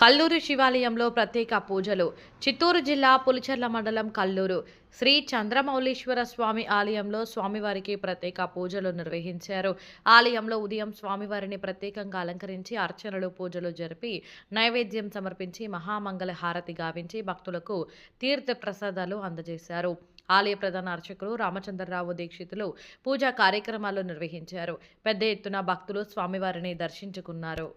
కల్లూరు శివాలయంలో ప్రత్యేక పూజలు. చిత్తూరు జిల్లా పులిచెర్ల మండలం కల్లూరు. శ్రీ చంద్రమౌళీశ్వర స్వామి ఆలయంలో స్వామివారికి ప్రత్యేక పూజలు నిర్వహించారు. ఆలయంలో ఉదయం స్వామివారిని ప్రత్యేకంగా అలంకరించి అర్చనలు పూజలు జరిపి నైవేద్యం సమర్పించి మహామంగళ హారతి గావించి భక్తులకు తీర్థ ప్రసాదాలు అందజేశారు. ఆలయ ప్రధాన అర్చకులు రామచంద్రరావు దీక్షితులు పూజా కార్యక్రమాలు నిర్వహించారు. పెద్ద ఎత్తున భక్తులు స్వామివారిని దర్శించుకున్నారు.